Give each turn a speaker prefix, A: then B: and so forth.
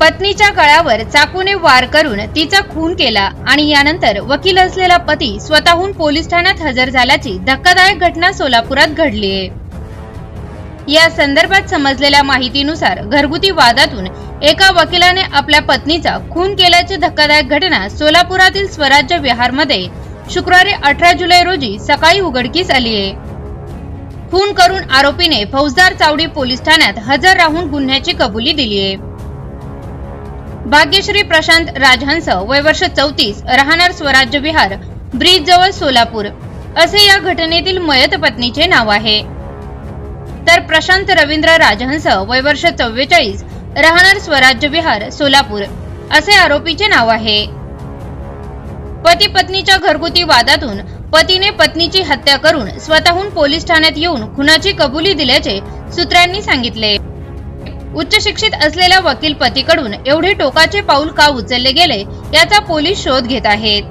A: पत्नीच्या गळ्यावर चाकूने वार करून तिचा खून केला आणि यानंतर वकील असलेला पती स्वतःहून पोलीस ठाण्यात हजर झाल्याची धक्कादायक घटना सोलापुरात घडली आहे. या संदर्भात समजलेल्या माहितीनुसार घरगुती वादातून एका वकिलाने आपल्या पत्नीचा खून केल्याची धक्कादायक घटना सोलापुरातील स्वराज्य विहारमध्ये शुक्रवारी अठरा जुलै रोजी सकाळी उघडकीस आली आहे. खून करून आरोपीने फौजदार चावडी पोलीस ठाण्यात हजर राहून गुन्ह्याची कबुली दिली आहे. भाग्यश्री प्रशांत राजहंस वय वर्ष चौतीस राहणार स्वराज्य विहार ब्रिज जवळ सोलापूर. असे या घटनेतील मयत पत्नीचे नाव आहे. तर प्रशांत रवींद्र राजहंस वय वर्ष चव्वेचाळीस राहणार स्वराज्य विहार सोलापूर. असे आरोपीचे नाव आहे. पती पत्नीच्या घरगुती वादातून पतीने पत्नीची हत्या करून स्वतःहून पोलीस ठाण्यात येऊन खुनाची कबुली दिल्याचे सूत्रांनी सांगितले. उच्च शिक्षित असलेल्या वकील पतीकडून एवढे टोकाचे पाऊल का उचलले गेले याचा पोलीस शोध घेत आहेत.